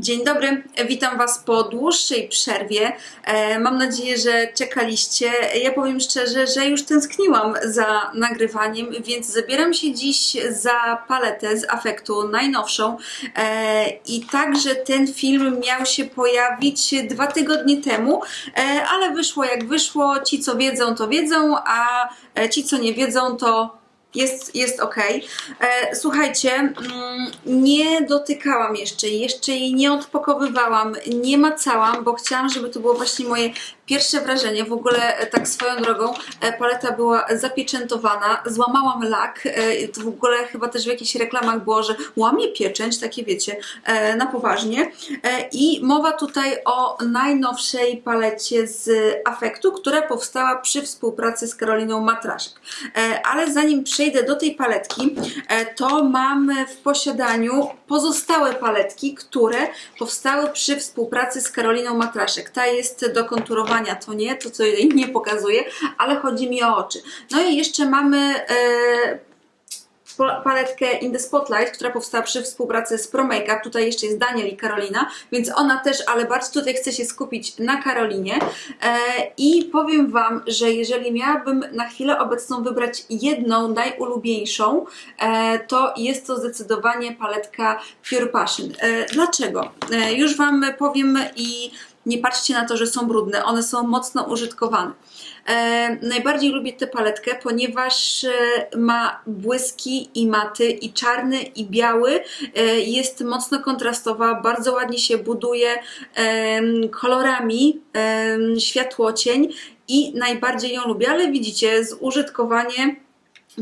Dzień dobry, witam Was po dłuższej przerwie. E, Mam nadzieję, że czekaliście. Ja powiem szczerze, że już tęskniłam za nagrywaniem, więc zabieram się dziś za paletę z afektu najnowszą. E, I także ten film miał się pojawić dwa tygodnie temu, e, ale wyszło jak wyszło. Ci, co wiedzą, to wiedzą, a ci, co nie wiedzą, to jest, jest ok. E, słuchajcie, mm, nie dotykałam jeszcze, jeszcze jej nie odpokowywałam, nie macałam, bo chciałam, żeby to było właśnie moje pierwsze wrażenie. W ogóle, e, tak swoją drogą, e, paleta była zapieczętowana, złamałam lak. E, w ogóle chyba też w jakichś reklamach było, że łamie pieczęć, takie wiecie, na poważnie. I mowa tutaj o najnowszej palecie z afektu, która powstała przy współpracy z Karoliną Matraszek. Ale zanim przejdę do tej paletki, to mam w posiadaniu pozostałe paletki, które powstały przy współpracy z Karoliną Matraszek. Ta jest do konturowania, to nie, to co jej nie pokazuje, ale chodzi mi o oczy. No i jeszcze mamy e, paletkę In the Spotlight, która powstała przy współpracy z Pro Makeup. Tutaj jeszcze jest Daniel i Karolina, więc ona też, ale bardziej tutaj chcę się skupić na Karolinie. E, I powiem Wam, że jeżeli miałabym na chwilę obecną wybrać jedną najulubieńszą, e, to jest to zdecydowanie paletka Pure Passion. Dlaczego? Już Wam powiem i nie patrzcie na to, że są brudne, one są mocno użytkowane. E, najbardziej lubię tę paletkę, ponieważ e, ma błyski i maty, i czarny, i biały. E, jest mocno kontrastowa, bardzo ładnie się buduje em, kolorami, em, światłocień i najbardziej ją lubię, ale widzicie, zużytkowanie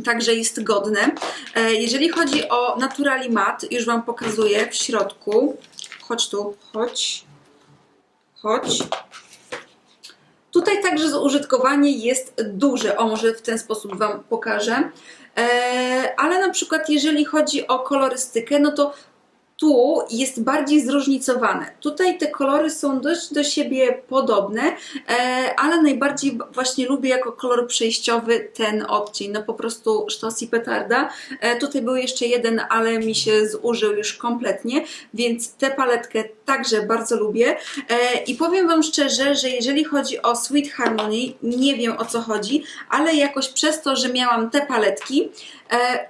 także jest godne. E, jeżeli chodzi o Naturali Matte, już Wam pokazuję w środku. Chodź tu, chodź. Chodź. Tutaj także zużytkowanie jest duże. O, może w ten sposób Wam pokażę. E, ale na przykład jeżeli chodzi o kolorystykę, no to tu jest bardziej zróżnicowane. Tutaj te kolory są dość do siebie podobne, e, ale najbardziej właśnie lubię jako kolor przejściowy ten odcień. No po prostu sztos i petarda. E, tutaj był jeszcze jeden, ale mi się zużył już kompletnie, więc tę paletkę także bardzo lubię. E, I powiem Wam szczerze, że jeżeli chodzi o Sweet Harmony, nie wiem o co chodzi, ale jakoś przez to, że miałam te paletki,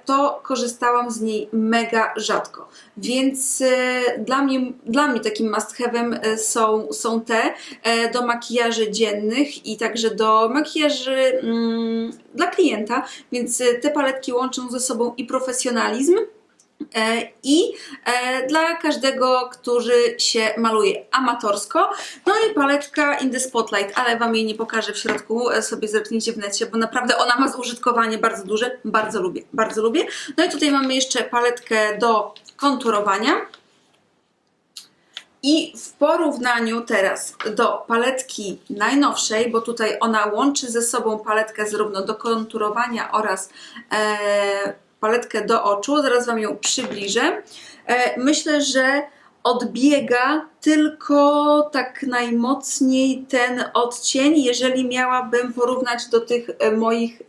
to korzystałam z niej mega rzadko. Więc e, dla, mnie, dla mnie takim must have'em e, są, są te e, do makijaży dziennych i także do makijaży mm, dla klienta, więc te paletki łączą ze sobą i profesjonalizm, I dla każdego, który się maluje amatorsko. No i paletka In the Spotlight, ale Wam jej nie pokażę w środku, sobie zerknijcie w necie, bo naprawdę ona ma zużytkowanie bardzo duże. Bardzo lubię, bardzo lubię. No i tutaj mamy jeszcze paletkę do konturowania. I w porównaniu teraz do paletki najnowszej, bo tutaj ona łączy ze sobą paletkę zarówno do konturowania oraz e, paletkę do oczu, zaraz Wam ją przybliżę. E, myślę, że odbiega tylko tak najmocniej ten odcień, jeżeli miałabym porównać do tych e, moich e,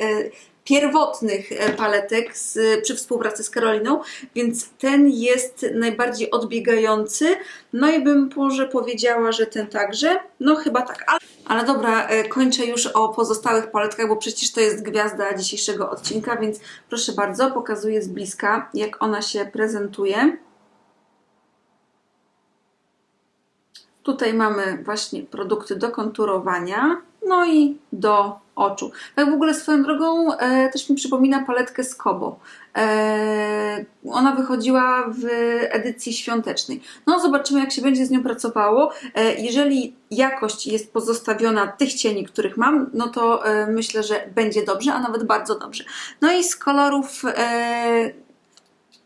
pierwotnych e, paletek z, przy współpracy z Karoliną, więc ten jest najbardziej odbiegający. No i bym może powiedziała, że ten także. No chyba tak. Ale, ale dobra, e, kończę już o pozostałych paletkach, bo przecież to jest gwiazda dzisiejszego odcinka, więc proszę bardzo, pokazuję z bliska, jak ona się prezentuje. Tutaj mamy właśnie produkty do konturowania, no i do oczu. Tak w ogóle swoją drogą e, też mi przypomina paletkę z Kobo. E, ona wychodziła w edycji świątecznej. No zobaczymy jak się będzie z nią pracowało. E, jeżeli jakość jest pozostawiona tych cieni, których mam, no to e, myślę, że będzie dobrze, a nawet bardzo dobrze. No i z kolorów e,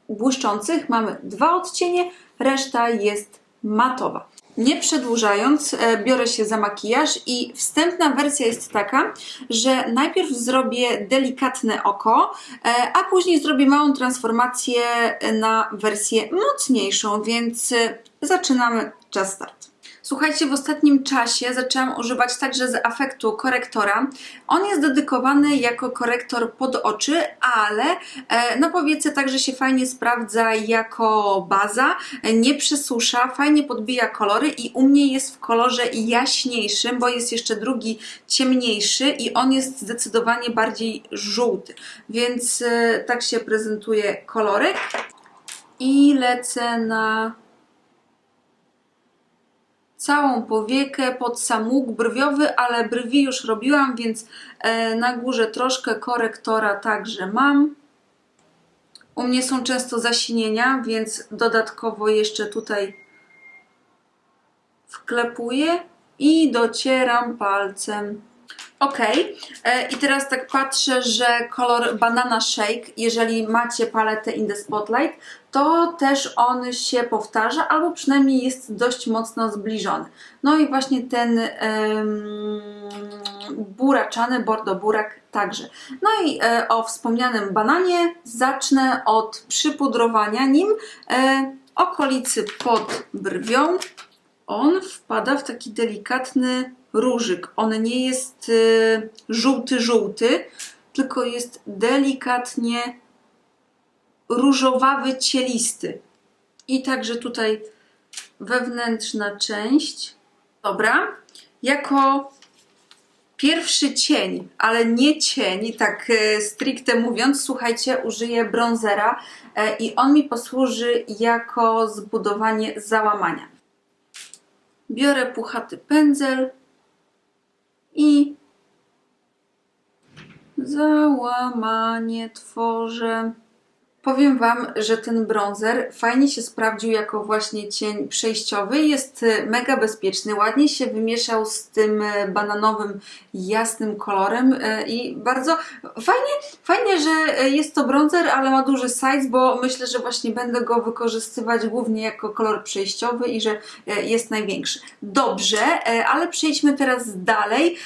błyszczących mamy dwa odcienie, reszta jest matowa. Nie przedłużając, e, biorę się za makijaż i wstępna wersja jest taka, że najpierw zrobię delikatne oko, e, a później zrobię małą transformację na wersję mocniejszą, więc e, zaczynamy. Czas start. Słuchajcie, w ostatnim czasie zaczęłam używać także z afektu korektora. On jest dedykowany jako korektor pod oczy, ale e, na powiece także się fajnie sprawdza jako baza, nie przesusza, fajnie podbija kolory i u mnie jest w kolorze jaśniejszym, bo jest jeszcze drugi ciemniejszy i on jest zdecydowanie bardziej żółty. Więc e, tak się prezentuje kolorek. I lecę na całą powiekę pod sam łuk brwiowy, ale brwi już robiłam, więc e, na górze troszkę korektora także mam. U mnie są często zasinienia, więc dodatkowo jeszcze tutaj wklepuję i docieram palcem. Ok, e, i teraz tak patrzę, że kolor Banana Shake, jeżeli macie paletę In the Spotlight, to też on się powtarza, albo przynajmniej jest dość mocno zbliżony. No i właśnie ten em, buraczany, bordo burak także. No i e, o wspomnianym bananie zacznę od przypudrowania nim e, okolicy pod brwią. On wpada w taki delikatny różyk. On nie jest y, żółty-żółty, tylko jest delikatnie różowawy, cielisty. I także tutaj wewnętrzna część. Dobra. Jako pierwszy cień, ale nie cień, tak e, stricte mówiąc, słuchajcie, użyję bronzera e, i on mi posłuży jako zbudowanie załamania. Biorę puchaty pędzel i załamanie tworzę. Powiem Wam, że ten bronzer fajnie się sprawdził jako właśnie cień przejściowy. Jest y, mega bezpieczny, ładnie się wymieszał z tym y, bananowym, jasnym kolorem y, i bardzo fajnie, fajnie, że jest to bronzer, ale ma duży size, bo myślę, że właśnie będę go wykorzystywać głównie jako kolor przejściowy i że jest największy. Dobrze, ale przejdźmy teraz dalej.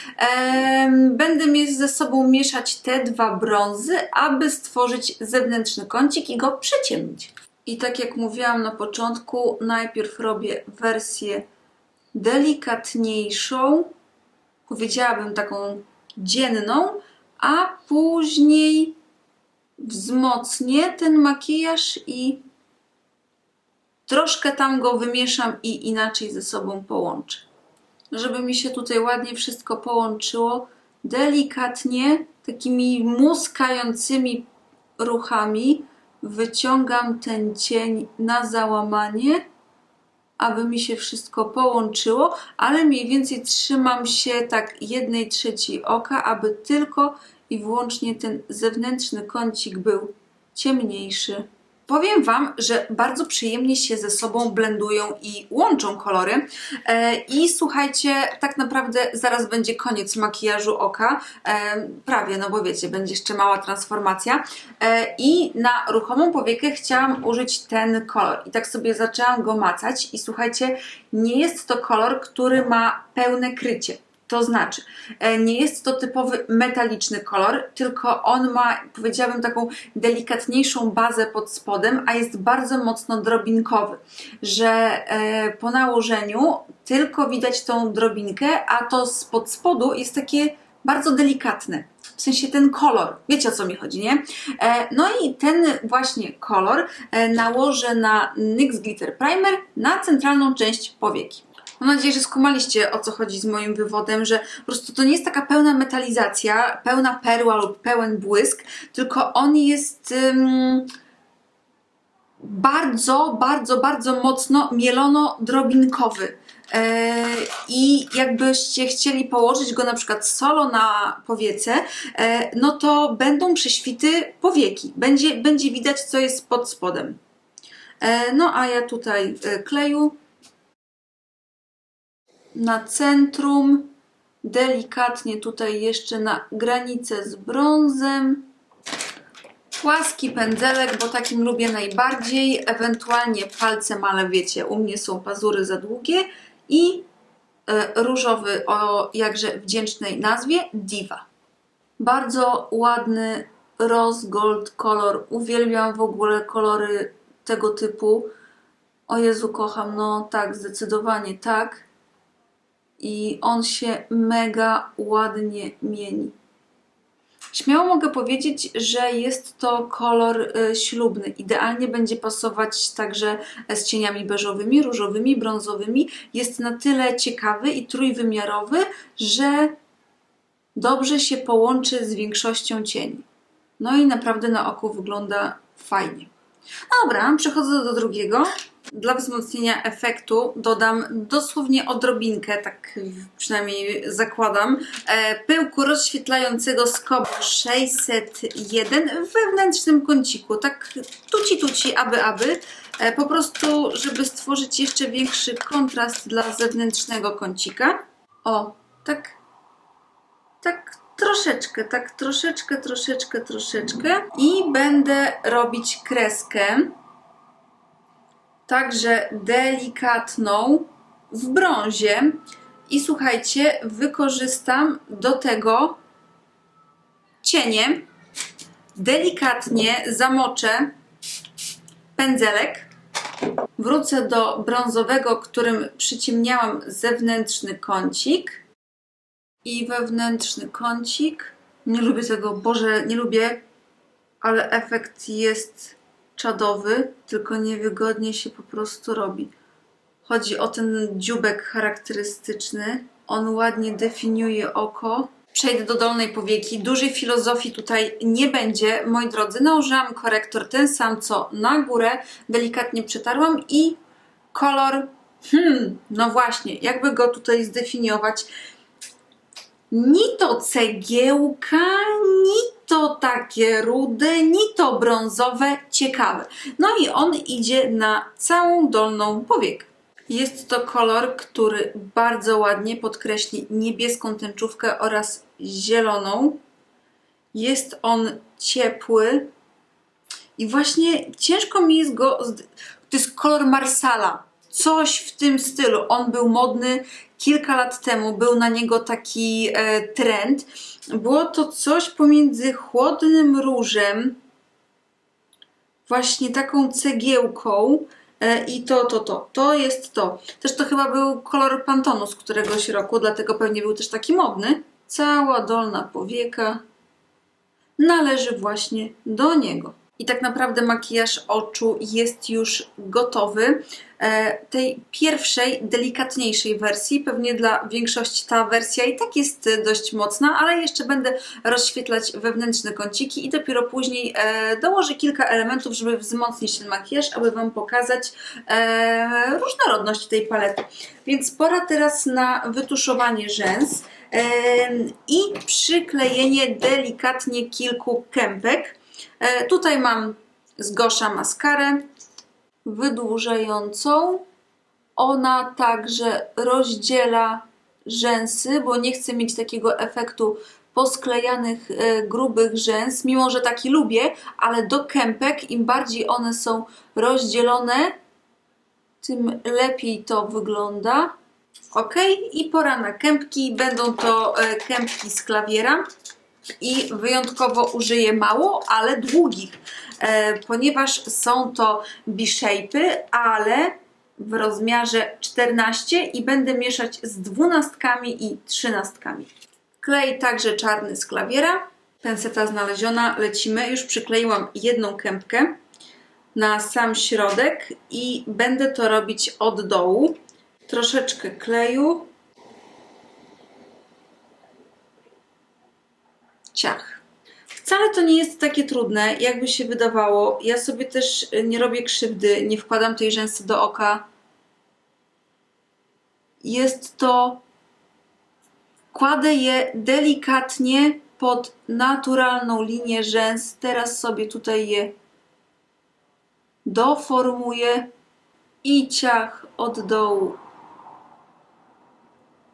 Będę ze sobą mieszać te dwa brązy, aby stworzyć zewnętrzny kącik i go przeciemnić. I tak jak mówiłam na początku, najpierw robię wersję delikatniejszą, powiedziałabym taką dzienną, a później wzmocnię ten makijaż i troszkę tam go wymieszam i inaczej ze sobą połączę. Żeby mi się tutaj ładnie wszystko połączyło, delikatnie, takimi muskającymi ruchami wyciągam ten cień na załamanie, aby mi się wszystko połączyło, ale mniej więcej trzymam się tak jednej trzeciej oka, aby tylko i wyłącznie ten zewnętrzny kącik był ciemniejszy. Powiem Wam, że bardzo przyjemnie się ze sobą blendują i łączą kolory. E, I słuchajcie, tak naprawdę zaraz będzie koniec makijażu oka. E, prawie, no bo wiecie, będzie jeszcze mała transformacja. E, I na ruchomą powiekę chciałam użyć ten kolor. I tak sobie zaczęłam go macać. I słuchajcie, nie jest to kolor, który ma pełne krycie. To znaczy, e, nie jest to typowy metaliczny kolor, tylko on ma, powiedziałabym, taką delikatniejszą bazę pod spodem, a jest bardzo mocno drobinkowy, że e, po nałożeniu tylko widać tą drobinkę, a to spod spodu jest takie bardzo delikatne. W sensie ten kolor, wiecie o co mi chodzi, nie? E, no i ten właśnie kolor nałożę na NYX Glitter Primer na centralną część powieki. Mam nadzieję, że skumaliście o co chodzi z moim wywodem, że po prostu to nie jest taka pełna metalizacja, pełna perła lub pełen błysk, tylko on jest um, bardzo, bardzo, bardzo mocno mielono-drobinkowy. E, I jakbyście chcieli położyć go na przykład solo na powiece, e, no to będą prześwity powieki. Będzie, będzie widać, co jest pod spodem. E, no a ja tutaj kleju na centrum, delikatnie tutaj jeszcze na granicę z brązem. Płaski pędzelek, bo takim lubię najbardziej, ewentualnie palcem, ale wiecie, u mnie są pazury za długie i e, różowy o jakże wdzięcznej nazwie Diva. Bardzo ładny rose gold kolor. Uwielbiam w ogóle kolory tego typu. O Jezu, kocham, no tak, zdecydowanie tak. I on się mega ładnie mieni. Śmiało mogę powiedzieć, że jest to kolor y, ślubny. Idealnie będzie pasować także z cieniami beżowymi, różowymi, brązowymi. Jest na tyle ciekawy i trójwymiarowy, że dobrze się połączy z większością cieni. No i naprawdę na oko wygląda fajnie. Dobra, przechodzę do drugiego. Dla wzmocnienia efektu dodam dosłownie odrobinkę, tak przynajmniej zakładam, e, pyłku rozświetlającego Kobo 601 w wewnętrznym kąciku. Tak tuci tuci, aby aby. E, Po prostu, żeby stworzyć jeszcze większy kontrast dla zewnętrznego kącika. O, tak, tak troszeczkę, tak troszeczkę, troszeczkę, troszeczkę. I będę robić kreskę także delikatną w brązie. I słuchajcie, wykorzystam do tego cienie. Delikatnie zamoczę pędzelek. Wrócę do brązowego, którym przyciemniałam zewnętrzny kącik. I wewnętrzny kącik. Nie lubię tego, Boże, nie lubię, ale efekt jest czadowy, tylko niewygodnie się po prostu robi. Chodzi o ten dziubek charakterystyczny. On ładnie definiuje oko. Przejdę do dolnej powieki. Dużej filozofii tutaj nie będzie, moi drodzy. Nałożyłam korektor ten sam, co na górę. Delikatnie przetarłam i kolor. Hmm, no właśnie, jakby go tutaj zdefiniować? Ni to cegiełka, ni to takie rude, ni to brązowe, ciekawe. No i on idzie na całą dolną powiekę. Jest to kolor, który bardzo ładnie podkreśli niebieską tęczówkę oraz zieloną. Jest on ciepły i właśnie ciężko mi jest go. To jest kolor Marsala. Coś w tym stylu. On był modny kilka lat temu, był na niego taki e, trend. Było to coś pomiędzy chłodnym różem, właśnie taką cegiełką e, i to, to, to. To jest to. Też to chyba był kolor Pantonu z któregoś roku, dlatego pewnie był też taki modny. Cała dolna powieka należy właśnie do niego. I tak naprawdę makijaż oczu jest już gotowy. E, tej pierwszej, delikatniejszej wersji, pewnie dla większości ta wersja i tak jest e, dość mocna, ale jeszcze będę rozświetlać wewnętrzne kąciki i dopiero później e, dołożę kilka elementów, żeby wzmocnić ten makijaż, aby Wam pokazać różnorodność tej palety. Więc pora teraz na wytuszowanie rzęs i przyklejenie delikatnie kilku kępek. E, tutaj mam z Gosza maskarę wydłużającą. Ona także rozdziela rzęsy, bo nie chcę mieć takiego efektu posklejanych e, grubych rzęs, mimo że taki lubię, ale do kępek im bardziej one są rozdzielone, tym lepiej to wygląda. Ok, i pora na kępki. Będą to e, kępki z klawiera i wyjątkowo użyję mało, ale długich, e, ponieważ są to B-shape'y, ale w rozmiarze 14 i będę mieszać z dwunastkami i trzynastkami. Klej także czarny z klawiera. Penseta znaleziona, lecimy. Już przykleiłam jedną kępkę na sam środek i będę to robić od dołu. Troszeczkę kleju ciach. Wcale to nie jest takie trudne, jakby się wydawało. Ja sobie też y, nie robię krzywdy, nie wkładam tej rzęsy do oka. Jest to. Kładę je delikatnie pod naturalną linię rzęs. Teraz sobie tutaj je doformuję i ciach od dołu.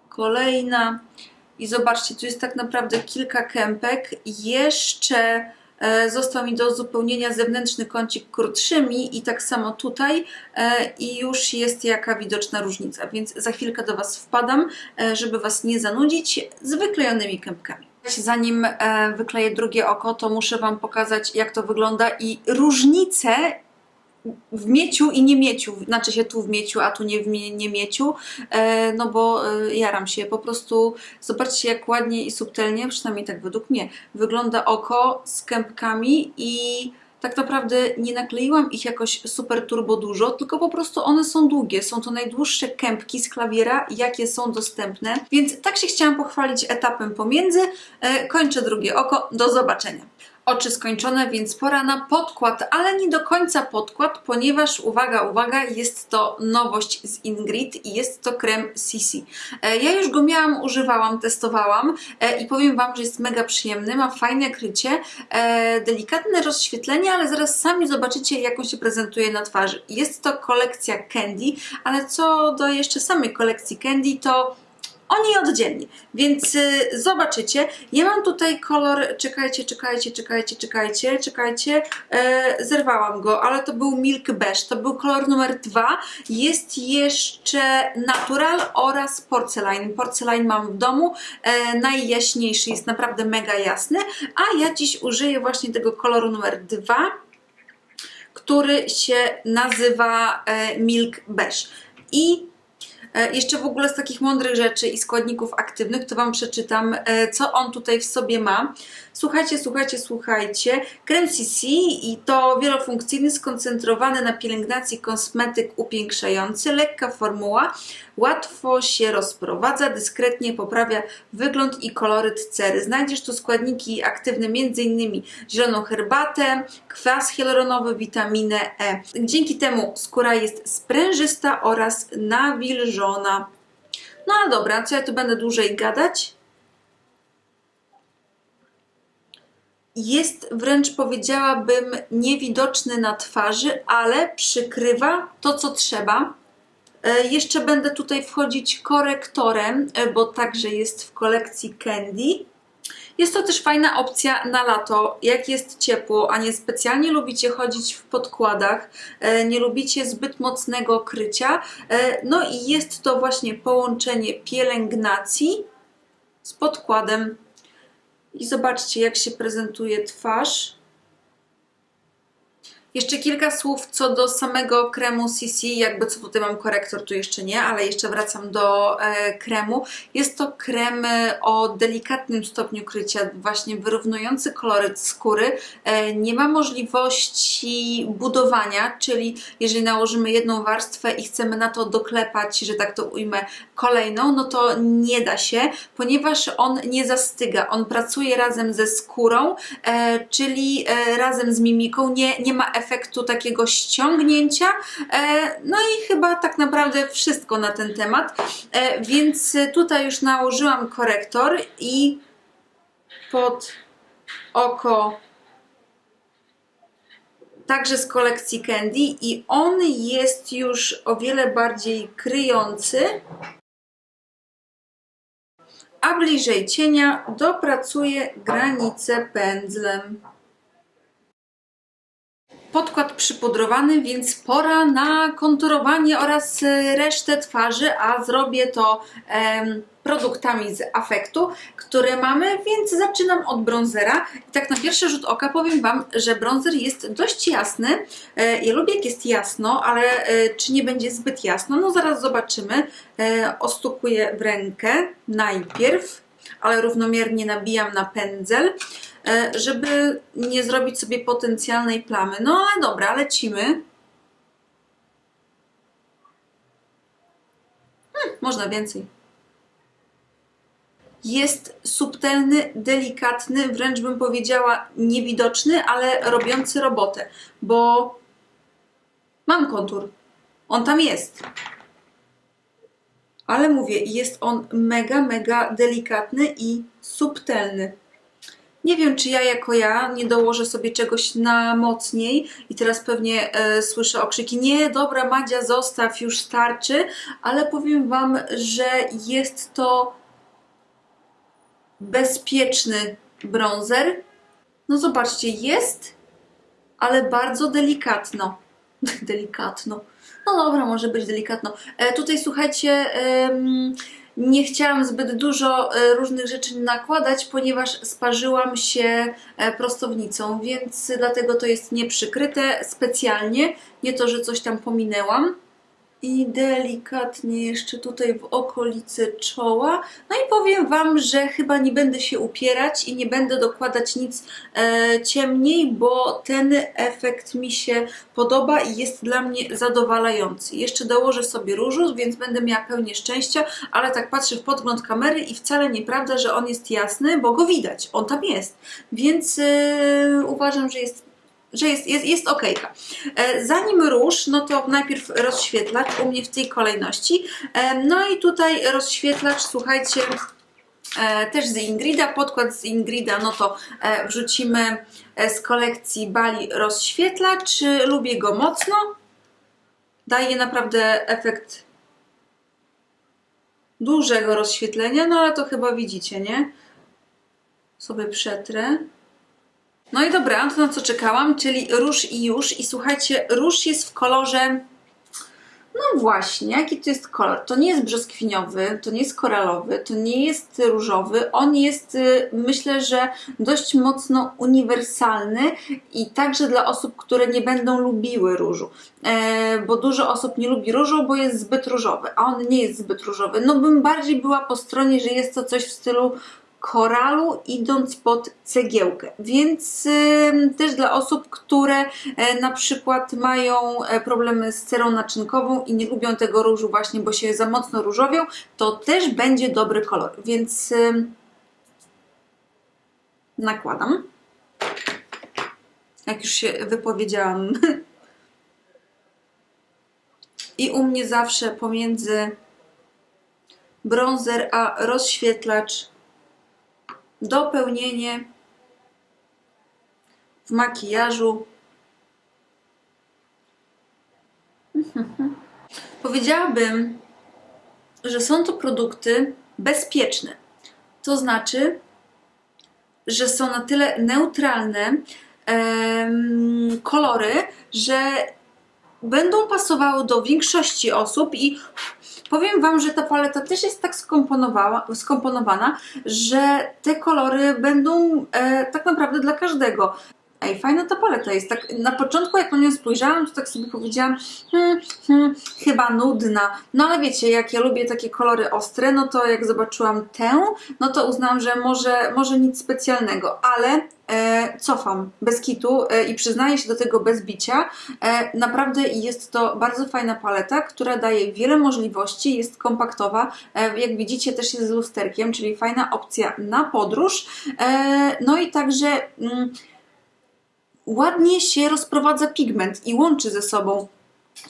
Kolejna. I zobaczcie, tu jest tak naprawdę kilka kępek. Jeszcze e, został mi do uzupełnienia zewnętrzny kącik krótszymi i tak samo tutaj e, i już jest jaka widoczna różnica, więc za chwilkę do Was wpadam, e, żeby Was nie zanudzić z wyklejonymi kępkami. Zanim wykleję drugie oko, to muszę Wam pokazać jak to wygląda i różnicę w mieciu i nie mieciu, znaczy się tu w mieciu, a tu nie w nie mieciu, e, no bo e, jaram się, po prostu zobaczcie jak ładnie i subtelnie, przynajmniej tak według mnie, wygląda oko z kępkami i tak naprawdę nie nakleiłam ich jakoś super turbo dużo, tylko po prostu one są długie, są to najdłuższe kępki z klawiera, jakie są dostępne, więc tak się chciałam pochwalić etapem pomiędzy, e, kończę drugie oko, do zobaczenia oczy skończone, więc pora na podkład, ale nie do końca podkład, ponieważ uwaga, uwaga, jest to nowość z Ingrid i jest to krem CC. E, Ja już go miałam, używałam, testowałam e, i powiem Wam, że jest mega przyjemny, ma fajne krycie, e, delikatne rozświetlenie, ale zaraz sami zobaczycie, jak on się prezentuje na twarzy. Jest to kolekcja Candy, ale co do jeszcze samej kolekcji Candy, to oni oddzielnie, więc y, zobaczycie. Ja mam tutaj kolor, czekajcie, czekajcie, czekajcie, czekajcie, czekajcie, e, zerwałam go, ale to był Milk Beige, to był kolor numer dwa. Jest jeszcze Natural oraz Porcelain. Porcelain mam w domu, e, najjaśniejszy, jest naprawdę mega jasny, a ja dziś użyję właśnie tego koloru numer dwa, który się nazywa e, Milk Beige. I Jeszcze w ogóle z takich mądrych rzeczy i składników aktywnych, to Wam przeczytam, e, co on tutaj w sobie ma. Słuchajcie, słuchajcie, słuchajcie. Krem CC i to wielofunkcyjny, skoncentrowany na pielęgnacji kosmetyk upiększający, lekka formuła, łatwo się rozprowadza, dyskretnie poprawia wygląd i koloryt cery. Znajdziesz tu składniki aktywne m.in. zieloną herbatę, kwas hialuronowy, witaminę E. Dzięki temu skóra jest sprężysta oraz nawilżona. No ale dobra, co ja tu będę dłużej gadać? Jest wręcz powiedziałabym niewidoczny na twarzy, ale przykrywa to, co trzeba. E, Jeszcze będę tutaj wchodzić korektorem, e, bo także jest w kolekcji Candy. Jest to też fajna opcja na lato, jak jest ciepło, a nie specjalnie lubicie chodzić w podkładach, e, nie lubicie zbyt mocnego krycia. No i jest to właśnie połączenie pielęgnacji z podkładem. I zobaczcie, jak się prezentuje twarz. Jeszcze kilka słów co do samego kremu CC, jakby co tutaj mam korektor, tu jeszcze nie, ale jeszcze wracam do e, kremu. Jest to krem e, o delikatnym stopniu krycia, właśnie wyrównujący koloryt skóry. E, nie ma możliwości budowania, czyli jeżeli nałożymy jedną warstwę i chcemy na to doklepać, że tak to ujmę, kolejną, no to nie da się, ponieważ on nie zastyga. On pracuje razem ze skórą, e, czyli e, razem z mimiką, nie, nie ma efektu takiego ściągnięcia. E, no i chyba tak naprawdę wszystko na ten temat. E, więc tutaj już nałożyłam korektor i pod oko także z kolekcji Candy i on jest już o wiele bardziej kryjący a bliżej cienia dopracuję granicę pędzlem. Podkład przypudrowany, więc pora na konturowanie oraz e, resztę twarzy, a zrobię to em, produktami z afektu, które mamy, więc zaczynam od bronzera. I tak na pierwszy rzut oka powiem Wam, że bronzer jest dość jasny. E, Ja lubię jak jest jasno, ale e, czy nie będzie zbyt jasno? No zaraz zobaczymy. E, Ostukuję w rękę najpierw, ale równomiernie nabijam na pędzel, żeby nie zrobić sobie potencjalnej plamy. No ale dobra, lecimy. Hmm, można więcej jest subtelny, delikatny, wręcz bym powiedziała niewidoczny, ale robiący robotę, bo mam kontur. On tam jest. Ale mówię, jest on mega, mega delikatny i subtelny. Nie wiem, czy ja jako ja nie dołożę sobie czegoś na mocniej i teraz pewnie e, słyszę okrzyki nie, dobra Madzia, zostaw, już starczy, ale powiem Wam, że jest to bezpieczny bronzer. No zobaczcie, jest, ale bardzo delikatno. delikatno. No dobra, może być delikatno. E, tutaj słuchajcie, nie chciałam zbyt dużo e, różnych rzeczy nakładać, ponieważ sparzyłam się e, prostownicą, więc dlatego to jest nieprzykryte specjalnie, nie to, że coś tam pominęłam. I delikatnie jeszcze tutaj w okolicy czoła. No i powiem Wam, że chyba nie będę się upierać i nie będę dokładać nic e, ciemniej, bo ten efekt mi się podoba i jest dla mnie zadowalający. Jeszcze dołożę sobie różu, więc będę miała pełnię szczęścia, ale tak patrzę w podgląd kamery i wcale nieprawda, że on jest jasny, bo go widać, on tam jest. Więc e, uważam, że jest że jest, jest, jest okejka. E, Zanim róż, no to najpierw rozświetlacz u mnie w tej kolejności. E, No i tutaj rozświetlacz, słuchajcie, e, też z Ingrida, podkład z Ingrida, no to wrzucimy z kolekcji Bali rozświetlacz. Lubię go mocno. Daje naprawdę efekt dużego rozświetlenia, no ale to chyba widzicie, nie? Sobie przetrę. No i dobra, to na co czekałam, czyli róż i już. I słuchajcie, róż jest w kolorze. No właśnie, jaki to jest kolor? To nie jest brzoskwiniowy, to nie jest koralowy, to nie jest różowy. On jest, y, myślę, że dość mocno uniwersalny i także dla osób, które nie będą lubiły różu. E, bo dużo osób nie lubi różu, bo jest zbyt różowy, a on nie jest zbyt różowy. No bym bardziej była po stronie, że jest to coś w stylu koralu idąc pod cegiełkę. Więc też dla osób, które e, na przykład mają e, problemy z cerą naczynkową i nie lubią tego różu właśnie, bo się za mocno różowią, to też będzie dobry kolor. Więc nakładam. Jak już się wypowiedziałam. I u mnie zawsze pomiędzy bronzer a rozświetlacz dopełnienie w makijażu. Powiedziałabym, że są to produkty bezpieczne. To znaczy, że są na tyle neutralne kolory, że będą pasowały do większości osób i powiem Wam, że ta paleta też jest tak skomponowana, że te kolory będą e, tak naprawdę dla każdego. Ej, fajna ta paleta jest. Tak na początku, jak na nią spojrzałam, to tak sobie powiedziałam, hmm, hmm, chyba nudna. No ale wiecie, jak ja lubię takie kolory ostre, no to jak zobaczyłam tę, no to uznałam, że może, może nic specjalnego, ale e, cofam bez kitu e, i przyznaję się do tego bez bicia. E, naprawdę jest to bardzo fajna paleta, która daje wiele możliwości, jest kompaktowa. E, jak widzicie, też jest z lusterkiem, czyli fajna opcja na podróż. E, no i także. Mm, ładnie się rozprowadza pigment i łączy ze sobą.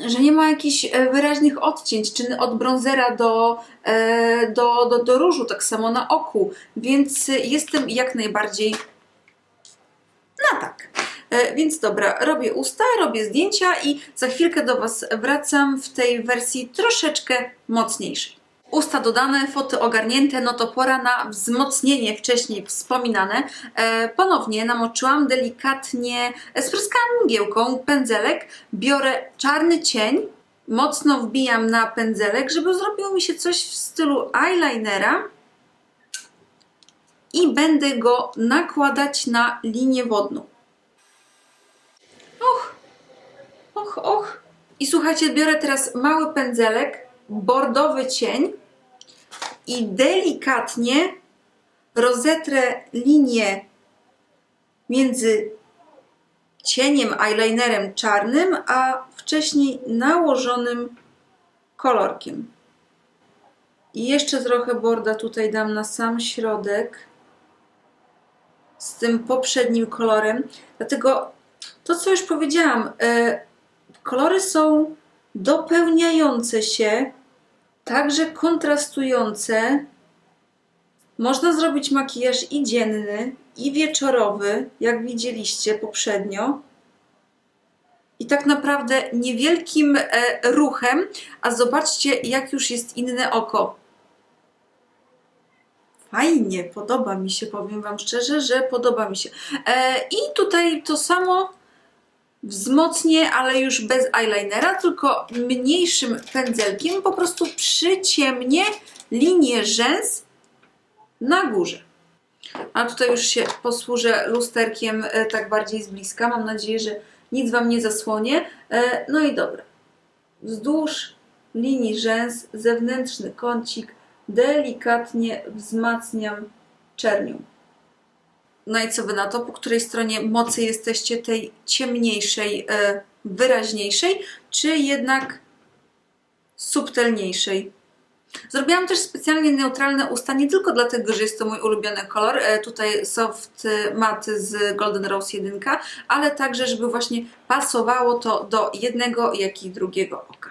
Że nie ma jakichś e, wyraźnych odcięć, czy od bronzera do, e, do, do, do różu, tak samo na oku. Więc e, jestem jak najbardziej na tak. Więc dobra, robię usta, robię zdjęcia i za chwilkę do Was wracam w tej wersji troszeczkę mocniejszej. Usta dodane, foty ogarnięte, no to pora na wzmocnienie wcześniej wspominane. E, ponownie namoczyłam delikatnie, e, spryskałam mgiełką pędzelek, biorę czarny cień, mocno wbijam na pędzelek, żeby zrobiło mi się coś w stylu eyelinera i będę go nakładać na linię wodną. Och, och, och. I słuchajcie, biorę teraz mały pędzelek, bordowy cień i delikatnie rozetrę linię między cieniem, eyelinerem czarnym, a wcześniej nałożonym kolorkiem. I jeszcze trochę borda tutaj dam na sam środek z tym poprzednim kolorem. Dlatego to, co już powiedziałam, e, kolory są dopełniające się, także kontrastujące. Można zrobić makijaż i dzienny, i wieczorowy, jak widzieliście poprzednio. I tak naprawdę niewielkim e, ruchem, a zobaczcie, jak już jest inne oko. Fajnie, podoba mi się, powiem Wam szczerze, że podoba mi się. E, I tutaj to samo wzmocnię, ale już bez eyelinera, tylko mniejszym pędzelkiem, po prostu przyciemnię linię rzęs na górze. A tutaj już się posłużę lusterkiem e, tak bardziej z bliska. Mam nadzieję, że nic Wam nie zasłonie. E, No i dobra. Wzdłuż linii rzęs zewnętrzny kącik delikatnie wzmacniam czernią. No i co Wy na to? Po której stronie mocy jesteście tej ciemniejszej, e, wyraźniejszej, czy jednak subtelniejszej? Zrobiłam też specjalnie neutralne usta, nie tylko dlatego, że jest to mój ulubiony kolor, e, tutaj soft matte z Golden Rose 1, ale także, żeby właśnie pasowało to do jednego, jak i drugiego oka.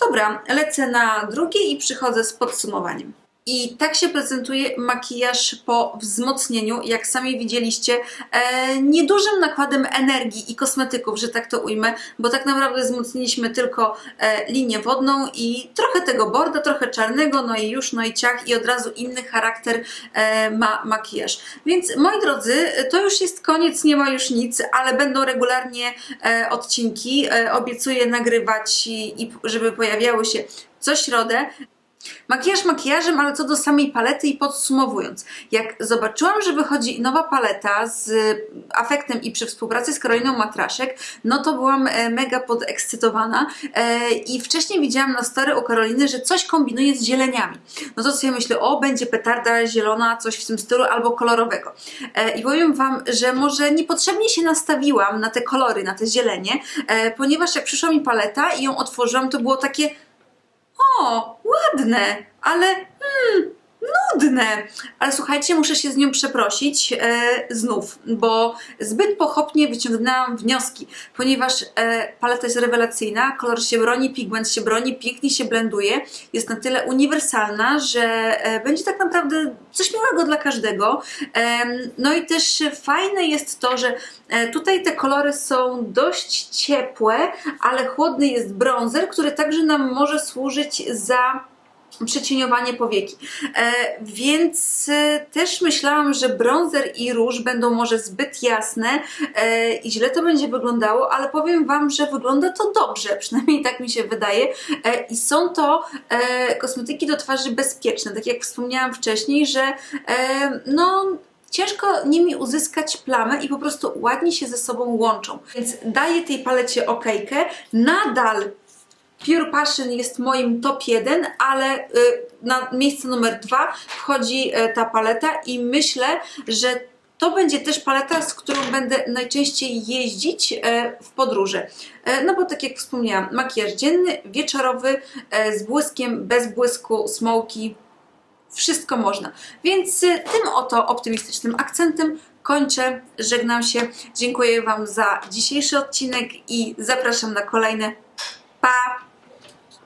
Dobra, lecę na drugie i przychodzę z podsumowaniem. I tak się prezentuje makijaż po wzmocnieniu, jak sami widzieliście, e, niedużym nakładem energii i kosmetyków, że tak to ujmę, bo tak naprawdę wzmocniliśmy tylko e, linię wodną i trochę tego borda, trochę czarnego, no i już, no i ciach i od razu inny charakter e, ma makijaż. Więc moi drodzy, to już jest koniec, nie ma już nic, ale będą regularnie odcinki. Obiecuję nagrywać i żeby pojawiały się co środę. Makijaż makijażem, ale co do samej palety i podsumowując, jak zobaczyłam, że wychodzi nowa paleta z afektem i przy współpracy z Karoliną Matraszek, no to byłam e, mega podekscytowana e, i wcześniej widziałam na story u Karoliny, że coś kombinuje z zieleniami. No to sobie myślę, o będzie petarda zielona, coś w tym stylu albo kolorowego. E, I powiem Wam, że może niepotrzebnie się nastawiłam na te kolory, na te zielenie, ponieważ jak przyszła mi paleta i ją otworzyłam, to było takie o, ładne, ale hmm, nudne. Ale słuchajcie, muszę się z nią przeprosić e, znów, bo zbyt pochopnie wyciągnęłam wnioski, ponieważ e, paleta jest rewelacyjna, kolor się broni, pigment się broni, pięknie się blenduje, jest na tyle uniwersalna, że e, będzie tak naprawdę coś miłego dla każdego. Em, no i też fajne jest to, że e, tutaj te kolory są dość ciepłe, ale chłodny jest bronzer, który także nam może służyć za przecieniowanie powieki. E, więc e, też myślałam, że bronzer i róż będą może zbyt jasne e, i źle to będzie wyglądało, ale powiem Wam, że wygląda to dobrze, przynajmniej tak mi się wydaje. I są to kosmetyki do twarzy bezpieczne, tak jak wspomniałam wcześniej, że no ciężko nimi uzyskać plamę i po prostu ładnie się ze sobą łączą. Więc daję tej palecie okejkę. Nadal Pure Passion jest moim top 1, ale y, na miejsce numer 2 wchodzi y, ta paleta i myślę, że to będzie też paleta, z którą będę najczęściej jeździć e, w podróży. E, No bo tak jak wspomniałam, makijaż dzienny, wieczorowy, e, z błyskiem, bez błysku, smoki, wszystko można. Więc tym oto optymistycznym akcentem kończę, żegnam się. Dziękuję Wam za dzisiejszy odcinek i zapraszam na kolejne. Pa!